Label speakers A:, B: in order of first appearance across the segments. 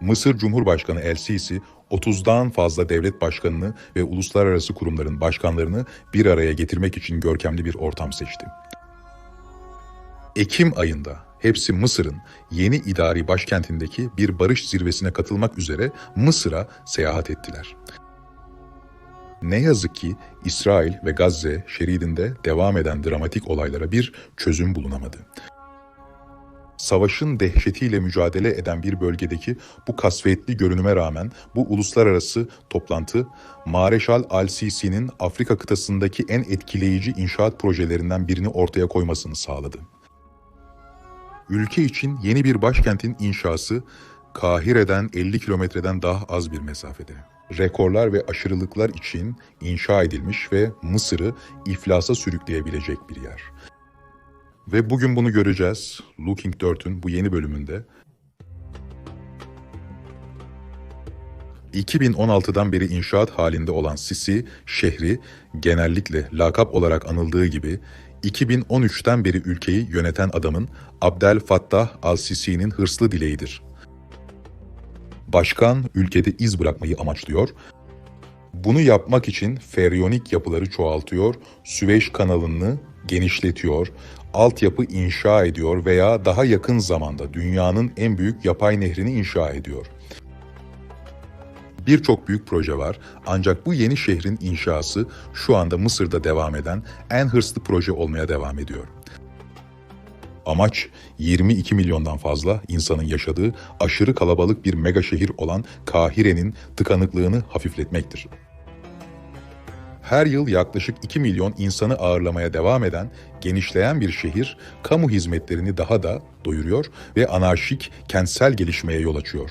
A: Mısır Cumhurbaşkanı El Sisi, 30'dan fazla devlet başkanını ve uluslararası kurumların başkanlarını bir araya getirmek için görkemli bir ortam seçti. Ekim ayında hepsi Mısır'ın yeni idari başkentindeki bir barış zirvesine katılmak üzere Mısır'a seyahat ettiler. Ne yazık ki İsrail ve Gazze şeridinde devam eden dramatik olaylara bir çözüm bulunamadı. Savaşın dehşetiyle mücadele eden bir bölgedeki bu kasvetli görünüme rağmen bu uluslararası toplantı Mareşal Al-Sisi'nin Afrika kıtasındaki en etkileyici inşaat projelerinden birini ortaya koymasını sağladı. Ülke için yeni bir başkentin inşası Kahire'den 50 kilometreden daha az bir mesafede. Rekorlar ve aşırılıklar için inşa edilmiş ve Mısır'ı iflasa sürükleyebilecek bir yer. Ve bugün bunu göreceğiz. Looking 4'ün bu yeni bölümünde. 2016'dan beri inşaat halinde olan Sisi şehri genellikle lakap olarak anıldığı gibi 2013'ten beri ülkeyi yöneten adamın Abdel Fattah al-Sisi'nin hırslı dileğidir. Başkan ülkede iz bırakmayı amaçlıyor. Bunu yapmak için feryonik yapıları çoğaltıyor, Süveyş kanalını genişletiyor, altyapı inşa ediyor veya daha yakın zamanda dünyanın en büyük yapay nehrini inşa ediyor. Birçok büyük proje var ancak bu yeni şehrin inşası şu anda Mısır'da devam eden en hırslı proje olmaya devam ediyor. Amaç 22 milyondan fazla insanın yaşadığı aşırı kalabalık bir mega şehir olan Kahire'nin tıkanıklığını hafifletmektir. Her yıl yaklaşık 2 milyon insanı ağırlamaya devam eden genişleyen bir şehir kamu hizmetlerini daha da doyuruyor ve anarşik kentsel gelişmeye yol açıyor.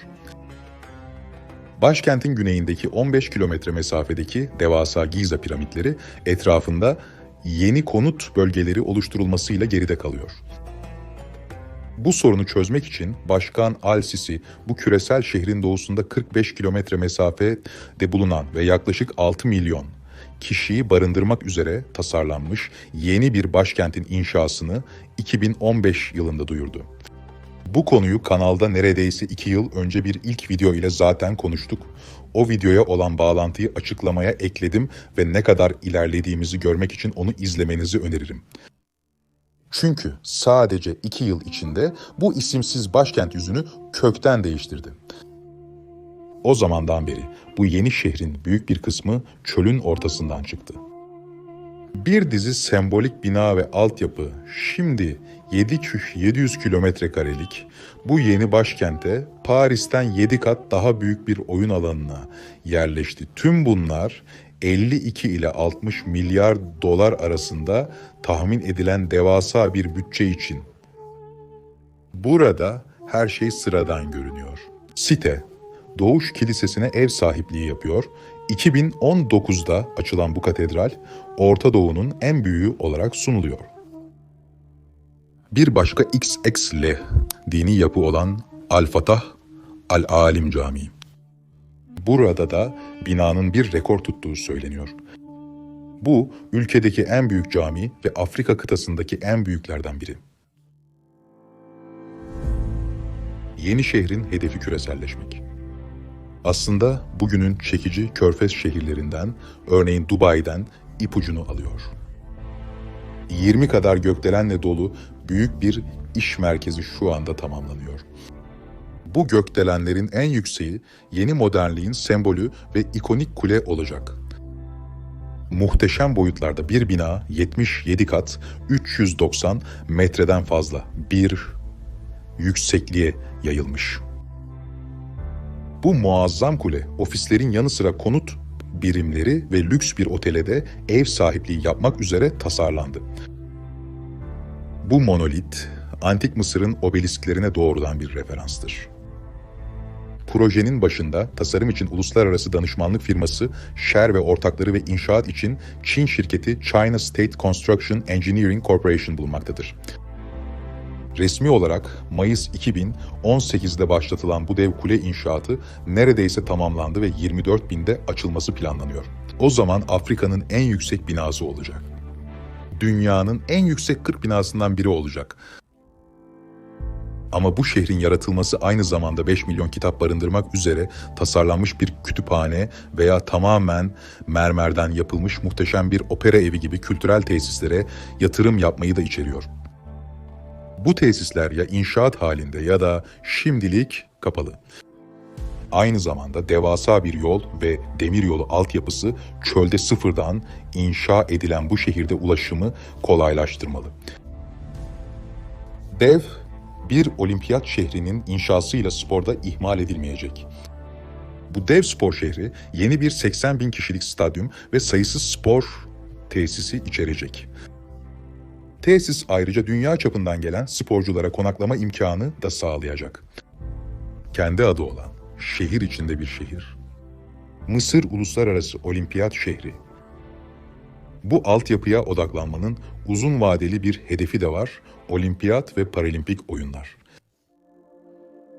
A: Başkentin güneyindeki 15 kilometre mesafedeki devasa Giza piramitleri etrafında yeni konut bölgeleri oluşturulmasıyla geride kalıyor. Bu sorunu çözmek için Başkan Al-Sisi bu küresel şehrin doğusunda 45 kilometre mesafede bulunan ve yaklaşık 6 milyon kişiyi barındırmak üzere tasarlanmış yeni bir başkentin inşasını 2015 yılında duyurdu. Bu konuyu kanalda neredeyse iki yıl önce bir ilk video ile zaten konuştuk. O videoya olan bağlantıyı açıklamaya ekledim ve ne kadar ilerlediğimizi görmek için onu izlemenizi öneririm. Çünkü sadece iki yıl içinde bu isimsiz başkent yüzünü kökten değiştirdi. O zamandan beri bu yeni şehrin büyük bir kısmı çölün ortasından çıktı. Bir dizi sembolik bina ve altyapı şimdi 7 700 kilometre karelik bu yeni başkente Paris'ten 7 kat daha büyük bir oyun alanına yerleşti. Tüm bunlar 52 ile 60 milyar dolar arasında tahmin edilen devasa bir bütçe için. Burada her şey sıradan görünüyor. Site, Doğuş Kilisesi'ne ev sahipliği yapıyor. 2019'da açılan bu katedral, Orta Doğu'nun en büyüğü olarak sunuluyor. Bir başka XXL dini yapı olan Al-Fatah Al-Alim Camii. Burada da binanın bir rekor tuttuğu söyleniyor. Bu ülkedeki en büyük cami ve Afrika kıtasındaki en büyüklerden biri. Yeni şehrin hedefi küreselleşmek. Aslında bugünün çekici körfez şehirlerinden, örneğin Dubai'den ipucunu alıyor. 20 kadar gökdelenle dolu büyük bir iş merkezi şu anda tamamlanıyor. Bu gökdelenlerin en yükseği yeni modernliğin sembolü ve ikonik kule olacak. Muhteşem boyutlarda bir bina 77 kat 390 metreden fazla bir yüksekliğe yayılmış. Bu muazzam kule ofislerin yanı sıra konut birimleri ve lüks bir otele de ev sahipliği yapmak üzere tasarlandı. Bu monolit, Antik Mısır'ın obelisklerine doğrudan bir referanstır. Projenin başında tasarım için uluslararası danışmanlık firması Sher ve ortakları ve inşaat için Çin şirketi China State Construction Engineering Corporation bulunmaktadır. Resmi olarak Mayıs 2018'de başlatılan bu dev kule inşaatı neredeyse tamamlandı ve 24 binde açılması planlanıyor. O zaman Afrika'nın en yüksek binası olacak. Dünyanın en yüksek 40 binasından biri olacak. Ama bu şehrin yaratılması aynı zamanda 5 milyon kitap barındırmak üzere tasarlanmış bir kütüphane veya tamamen mermerden yapılmış muhteşem bir opera evi gibi kültürel tesislere yatırım yapmayı da içeriyor. Bu tesisler ya inşaat halinde ya da şimdilik kapalı. Aynı zamanda devasa bir yol ve demiryolu altyapısı çölde sıfırdan inşa edilen bu şehirde ulaşımı kolaylaştırmalı. Dev bir olimpiyat şehrinin inşasıyla sporda ihmal edilmeyecek. Bu dev spor şehri yeni bir 80 bin kişilik stadyum ve sayısız spor tesisi içerecek. Tesis ayrıca dünya çapından gelen sporculara konaklama imkanı da sağlayacak. Kendi adı olan şehir içinde bir şehir. Mısır Uluslararası Olimpiyat Şehri. Bu altyapıya odaklanmanın uzun vadeli bir hedefi de var, olimpiyat ve paralimpik oyunlar.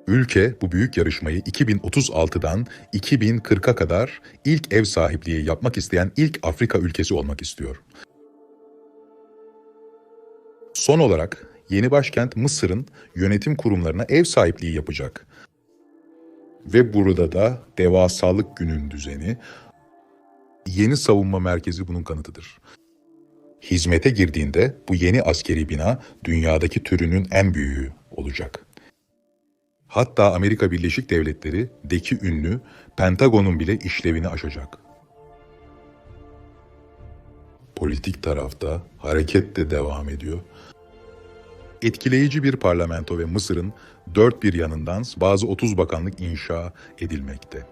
A: Ülke bu büyük yarışmayı 2036'dan 2040'a kadar ilk ev sahipliği yapmak isteyen ilk Afrika ülkesi olmak istiyor. Son olarak yeni başkent Mısır'ın yönetim kurumlarına ev sahipliği yapacak. Ve burada da devasalık günün düzeni, yeni savunma merkezi bunun kanıtıdır. Hizmete girdiğinde bu yeni askeri bina dünyadaki türünün en büyüğü olacak. Hatta Amerika Birleşik Devletleri'deki ünlü Pentagon'un bile işlevini aşacak. Politik tarafta hareket de devam ediyor. Etkileyici bir parlamento ve Mısır'ın dört bir yanından bazı 30 bakanlık inşa edilmekte.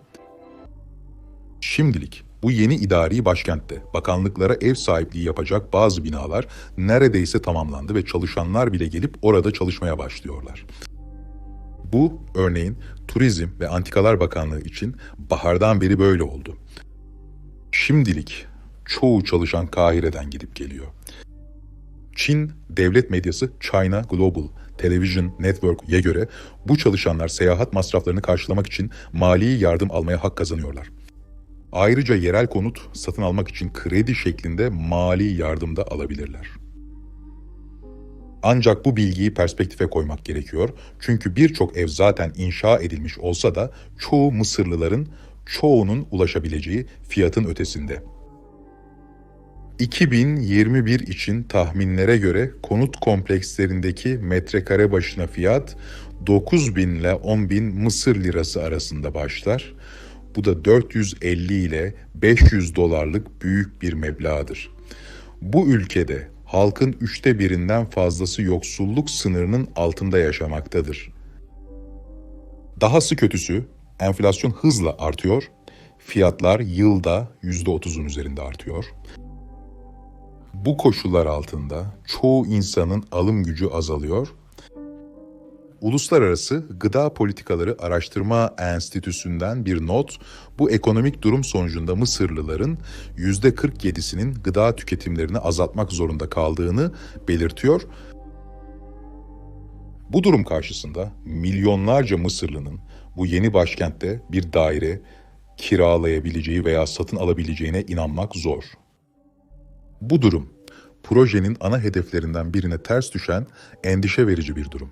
A: Şimdilik bu yeni idari başkentte bakanlıklara ev sahipliği yapacak bazı binalar neredeyse tamamlandı ve çalışanlar bile gelip orada çalışmaya başlıyorlar. Bu örneğin Turizm ve Antikalar Bakanlığı için bahardan beri böyle oldu. Şimdilik çoğu çalışan Kahire'den gidip geliyor. Çin devlet medyası China Global Television Network'e göre bu çalışanlar seyahat masraflarını karşılamak için mali yardım almaya hak kazanıyorlar. Ayrıca yerel konut satın almak için kredi şeklinde mali yardım da alabilirler. Ancak bu bilgiyi perspektife koymak gerekiyor. Çünkü birçok ev zaten inşa edilmiş olsa da çoğu Mısırlıların çoğunun ulaşabileceği fiyatın ötesinde. 2021 için tahminlere göre konut komplekslerindeki metrekare başına fiyat 9 bin ile 10 bin Mısır lirası arasında başlar. Bu da 450 ile 500 dolarlık büyük bir meblağdır. Bu ülkede halkın üçte birinden fazlası yoksulluk sınırının altında yaşamaktadır. Dahası kötüsü enflasyon hızla artıyor, fiyatlar yılda %30'un üzerinde artıyor. Bu koşullar altında çoğu insanın alım gücü azalıyor. Uluslararası Gıda Politikaları Araştırma Enstitüsü'nden bir not, bu ekonomik durum sonucunda Mısırlıların %47'sinin gıda tüketimlerini azaltmak zorunda kaldığını belirtiyor. Bu durum karşısında milyonlarca Mısırlının bu yeni başkentte bir daire kiralayabileceği veya satın alabileceğine inanmak zor. Bu durum projenin ana hedeflerinden birine ters düşen endişe verici bir durum.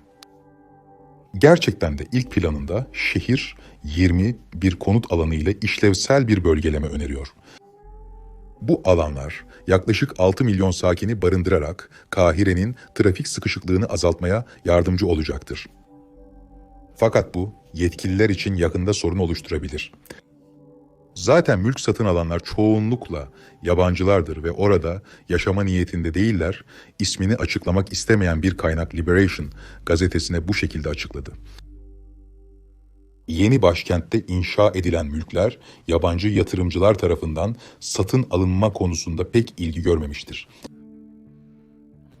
A: Gerçekten de ilk planında şehir 20 bir konut alanı ile işlevsel bir bölgeleme öneriyor. Bu alanlar yaklaşık 6 milyon sakini barındırarak Kahire'nin trafik sıkışıklığını azaltmaya yardımcı olacaktır. Fakat bu yetkililer için yakında sorun oluşturabilir. Zaten mülk satın alanlar çoğunlukla yabancılardır ve orada yaşama niyetinde değiller, ismini açıklamak istemeyen bir kaynak Liberation gazetesine bu şekilde açıkladı. Yeni başkentte inşa edilen mülkler yabancı yatırımcılar tarafından satın alınma konusunda pek ilgi görmemiştir.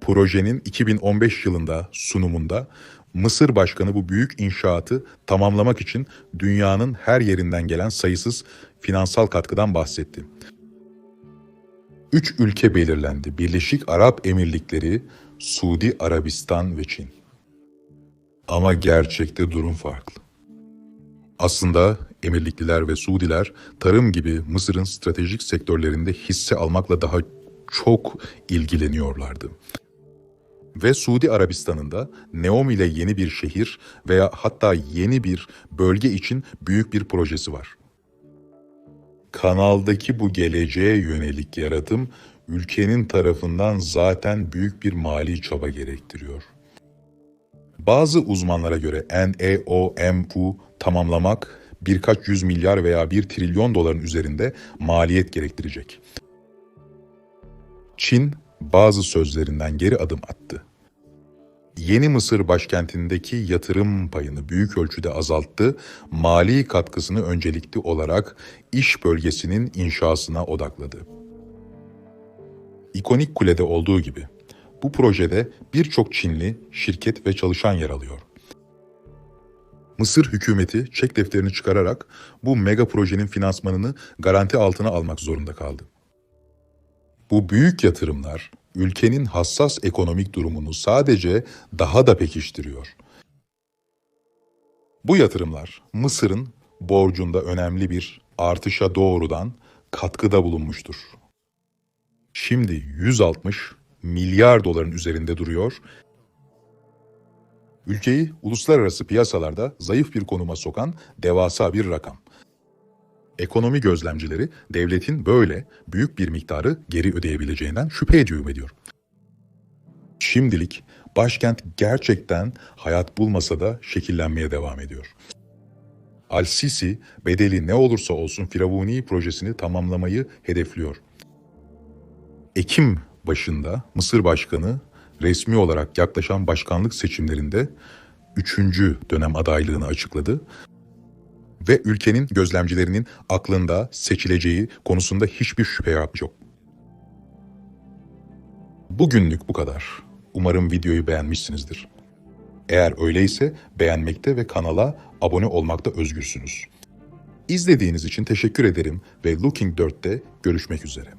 A: Projenin 2015 yılında sunumunda Mısır Başkanı bu büyük inşaatı tamamlamak için dünyanın her yerinden gelen sayısız finansal katkıdan bahsetti. Üç ülke belirlendi. Birleşik Arap Emirlikleri, Suudi Arabistan ve Çin. Ama gerçekte durum farklı. Aslında Emirlikliler ve Suudiler tarım gibi Mısır'ın stratejik sektörlerinde hisse almakla daha çok ilgileniyorlardı. Ve Suudi Arabistan'ında Neom ile yeni bir şehir veya hatta yeni bir bölge için büyük bir projesi var. Kanaldaki bu geleceğe yönelik yaratım ülkenin tarafından zaten büyük bir mali çaba gerektiriyor. Bazı uzmanlara göre NEOMU tamamlamak birkaç yüz milyar veya bir trilyon doların üzerinde maliyet gerektirecek. Çin bazı sözlerinden geri adım attı. Yeni Mısır başkentindeki yatırım payını büyük ölçüde azalttı, mali katkısını öncelikli olarak iş bölgesinin inşasına odakladı. İkonik Kule'de olduğu gibi bu projede birçok Çinli şirket ve çalışan yer alıyor. Mısır hükümeti çek defterini çıkararak bu mega projenin finansmanını garanti altına almak zorunda kaldı. Bu büyük yatırımlar ülkenin hassas ekonomik durumunu sadece daha da pekiştiriyor. Bu yatırımlar Mısır'ın borcunda önemli bir artışa doğrudan katkıda bulunmuştur. Şimdi 160 milyar doların üzerinde duruyor. Ülkeyi uluslararası piyasalarda zayıf bir konuma sokan devasa bir rakam. Ekonomi gözlemcileri devletin böyle büyük bir miktarı geri ödeyebileceğinden şüphe ediyor. Şimdilik başkent gerçekten hayat bulmasa da şekillenmeye devam ediyor. Al-Sisi bedeli ne olursa olsun Firavuni projesini tamamlamayı hedefliyor. Ekim başında Mısır Başkanı resmi olarak yaklaşan başkanlık seçimlerinde üçüncü dönem adaylığını açıkladı ve ülkenin gözlemcilerinin aklında seçileceği konusunda hiçbir şüphe yok. Bugünlük bu kadar. Umarım videoyu beğenmişsinizdir. Eğer öyleyse beğenmekte ve kanala abone olmakta özgürsünüz. İzlediğiniz için teşekkür ederim ve Looking 4'te görüşmek üzere.